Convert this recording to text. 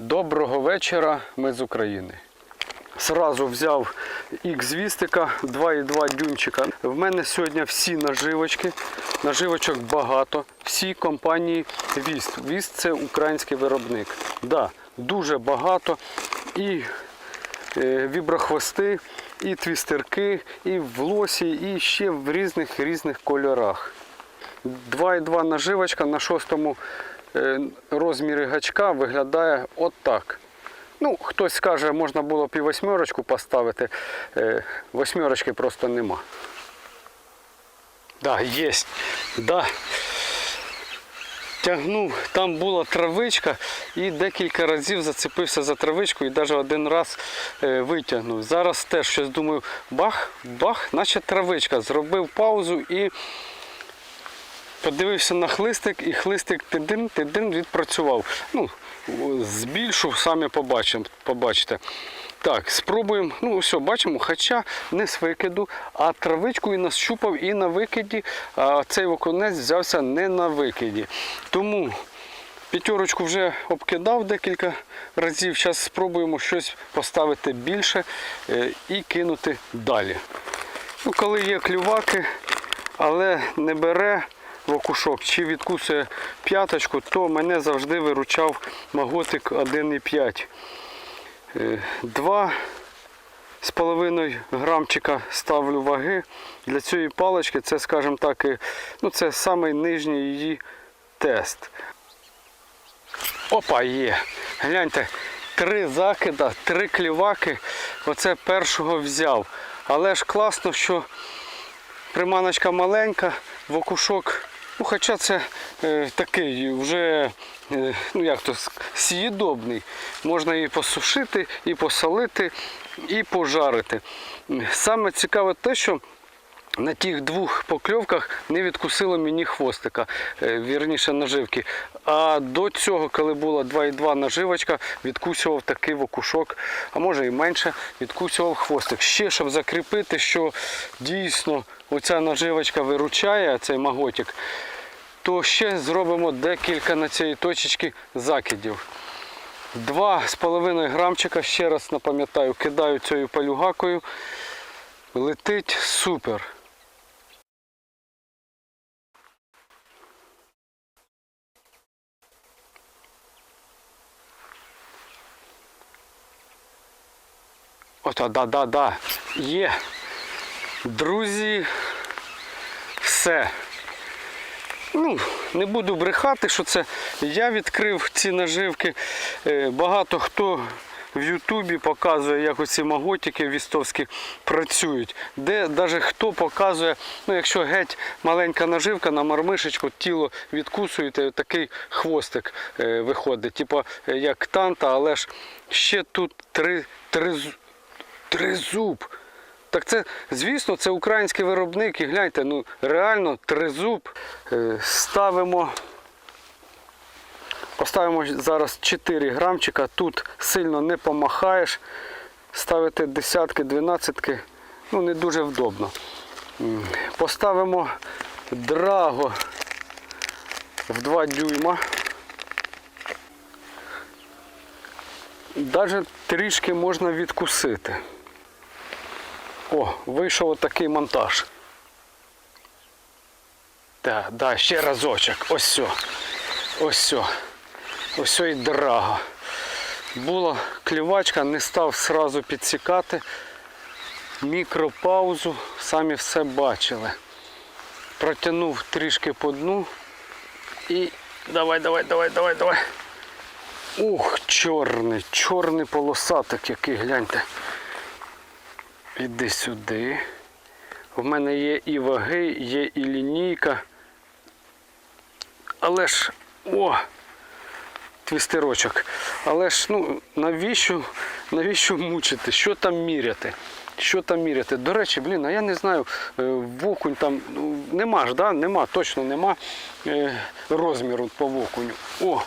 Доброго вечора, ми з України. Сразу взяв ікс вістика 2,2 дюймчика. В мене сьогодні всі наживочки. Наживочок багато. Всі компанії Віст. Віст це український виробник. Да, дуже багато. І е, віброхвости, і твістерки, і в лосі, і ще в різних різних кольорах. 2,2 наживочка на шостому е, розмірі гачка виглядає отак. Ну, хтось скаже, можна було б і восьмерочку поставити. Е, Восьмерочки просто нема. Да, є. Да. Тягнув, там була травичка і декілька разів зацепився за травичку і навіть один раз е, витягнув. Зараз теж щось думаю, бах, бах, наче травичка. Зробив паузу і подивився на хлистик, і хлистик тидин, тидин відпрацював. Ну, збільшу, самі побачимо, побачите. Так, спробуємо. Ну, все, бачимо, хоча не з викиду, а травичку і нащупав і на викиді. А цей окунець взявся не на викиді. Тому п'ятерочку вже обкидав декілька разів. Зараз спробуємо щось поставити більше е, і кинути далі. Ну, коли є клюваки, але не бере вокушок чи відкусує п'яточку, то мене завжди виручав маготик 1,5. Е, Два з половиною грамчика ставлю ваги. Для цієї палички це, скажімо так, ну, це самий нижній її тест. Опа, є. Гляньте, три закида, три кліваки. Оце першого взяв. Але ж класно, що приманочка маленька, вокушок. Ну, хоча це е, такий вже, е, ну як то, сієдобний. Можна і посушити, і посолити, і пожарити. Саме цікаве те, що на тих двох покльовках не відкусило мені хвостика, е, вірніше наживки. А до цього, коли була 2,2 наживочка, відкусував такий вокушок, а може і менше, відкусував хвостик. Ще щоб закріпити, що дійсно оця наживочка виручає, цей маготик, то ще зробимо декілька на цієї точечки закидів. Два з половиною грамчика, ще раз напам'ятаю, кидаю цією палюгакою. Летить супер. Ото, да, да, да. Є. Друзі, все. Ну, не буду брехати, що це я відкрив ці наживки. Е, Багато хто в Ютубі показує, як оці маготики вістовські працюють. Де навіть хто показує, ну якщо геть маленька наживка на мармишечку, тіло відкусуєте, такий хвостик е, виходить. Типу як танта, але ж ще тут три, три, тризуб. Так це, звісно, це український виробник і гляньте, ну реально тризуб. Е, Ставимо, поставимо зараз 4 грамчика, тут сильно не помахаєш. Ставити десятки, дванадцятки, ну не дуже вдобно. Поставимо драго в 2 дюйма. Навіть трішки можна відкусити. О, вийшов отакий монтаж. Так, да, ще разочок. Ось все. Ось все. Ось все і драго. Була клівачка, не став сразу підсікати. Мікропаузу, самі все бачили. Протягнув трішки по дну і давай, давай, давай, давай, давай. Ух, чорний, чорний полосатик який, гляньте. Іди сюди. В мене є і ваги, є і лінійка. Але ж, о, твістерочок. Але ж, ну, навіщо, навіщо мучити? Що там міряти? Що там міряти? До речі, блін, а я не знаю, е, в окунь там ну, нема ж, да? нема, точно нема е, розміру по окуню. О,